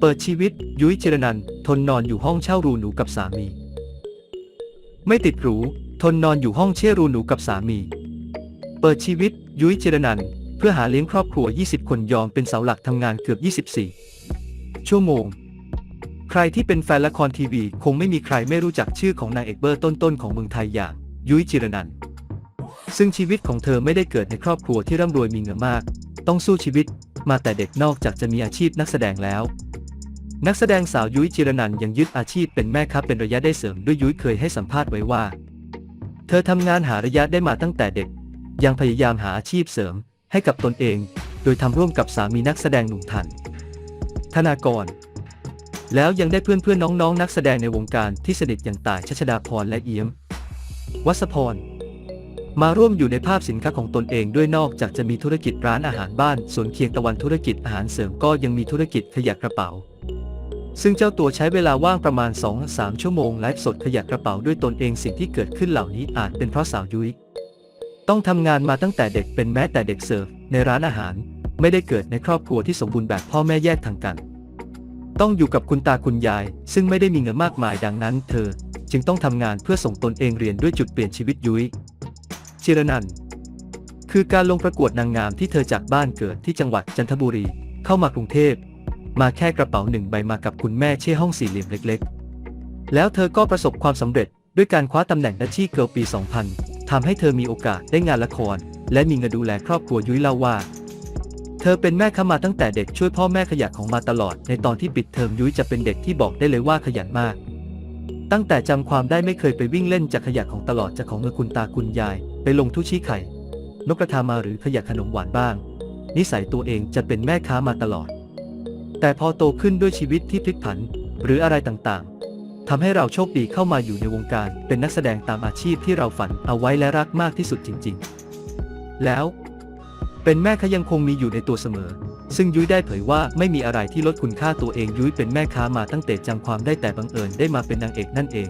เปิดชีวิต ยุ้ยเจรนันทนนอนอยู่ห้องเช่ารูหนูกับสามี ไม่ติดหรู ทนนอนอยู่ห้องเช่ารูหนูกับสามี เปิดชีวิต ยุ้ยเจรนันเพื่อหาเลี้ยงครอบครัว 20 คนยอมเป็นเสาหลักทำงานเกือบ 24 ชั่วโมง ใครที่เป็นแฟนละครทีวี คงไม่มีใครไม่รู้จักชื่อของนางเอกเบอร์ต้นๆของเมืองไทยอย่าง ยุ้ยจิรนัน ซึ่งชีวิตของเธอไม่ได้เกิดในครอบครัวที่ร่ำรวยมีเงินมาก ต้องสู้ชีวิตมาแต่เด็กนอกจากจะมีอาชีพนักแสดงแล้ว นักแสดงสาวยุ้ยจิรนันยังยึดอาชีพเป็นแม่ค้าเป็นระยะได้เสริมด้วยยุ้ยเคยให้สัมภาษณ์ไว้ว่า เธอทำงานหาระยะได้มาตั้งแต่เด็ก ยังพยายามหาอาชีพเสริมให้กับตนเอง โดยทำร่วมกับสามีนักแสดงหนุ่มทัน ธนากร แล้วยังได้เพื่อนเพื่อนๆน้องๆนักแสดงในวงการที่สนิทอย่างต่ายชัชดาพรและเอี้ยม วัสพร มาร่วมอยู่ในภาพสินค้าของตนเองด้วยนอกจากจะมีธุรกิจร้านอาหารบ้านสวนเคียงตะวันธุรกิจอาหารเสริมก็ยังมีธุรกิจขยะกระเป๋า ซึ่งเจ้าตัวใช้เวลาว่างประมาณ 2-3 ชั่วโมงไลฟ์สดขยะกระเป๋าด้วยตนเองสิ่งที่เกิดขึ้นเหล่านี้อาจเป็นเพราะสาวยุ้ยต้องทำงานมาตั้งแต่เด็กเป็นแม้แต่เด็กเสิร์ฟในร้านอาหาร ไม่ได้เกิดในครอบครัวที่สมบูรณ์แบบพ่อแม่แยกทางกัน ต้องอยู่กับคุณตาคุณยาย ซึ่งไม่ได้มีเงินมากมายดังนั้น เธอ จึงต้องทำงานเพื่อส่งตนเองเรียนด้วยจุดเปลี่ยนชีวิตยุ้ยจิรนันคือการลงประกวดนางงามที่เธอจากบ้านเกิดที่จังหวัดจันทบุรี เข้ามากรุงเทพ มาแค่กระเป๋าหนึ่งใบมากับคุณแม่เช่ห้องสี่เหลี่ยมเล็กๆ แล้วเธอก็ประสบความสำเร็จด้วยการคว้าตำแหน่งดัชชี่เกิลปี 2000 ทำให้เธอมีโอกาสได้งานละคร และมีเงินดูแลครอบครัวยุ้ยเล่าว่า เธอเป็นแม่ค้ามาตั้งแต่เด็กช่วยพ่อแม่ขยันของมาตลอด ในตอนที่ปิดเทอมยุ้ยจะเป็นเด็กที่บอกได้เลยว่าขยันมาก ตั้งแต่จำความได้ไม่เคยไปวิ่งเล่นจากขยะของตลอดจากของเงินคุณตาคุณยาย ไปลงทุชี้ไข่ นกกระทามาหรือขยะขนมหวานบ้าง นิสัยตัวเองจะเป็นแม่ค้ามาตลอด แต่พอโตขึ้นด้วยชีวิตที่พลิกผัน หรืออะไรต่างๆทำให้เราโชคดีเข้ามาอยู่ในวงการเป็นนักแสดงตามอาชีพที่เราฝันเอาไว้และรักมากที่สุดจริง ๆ แล้ว เป็นแม่ค้ายังคงมีอยู่ในตัวเสมอ ซึ่งยุ้ยได้เผยว่าไม่มีอะไรที่ลดคุณค่าตัวเองยุ้ยเป็นแม่ค้ามาตั้งแต่จำความได้แต่บังเอิญได้มาเป็นนางเอกนั่นเอง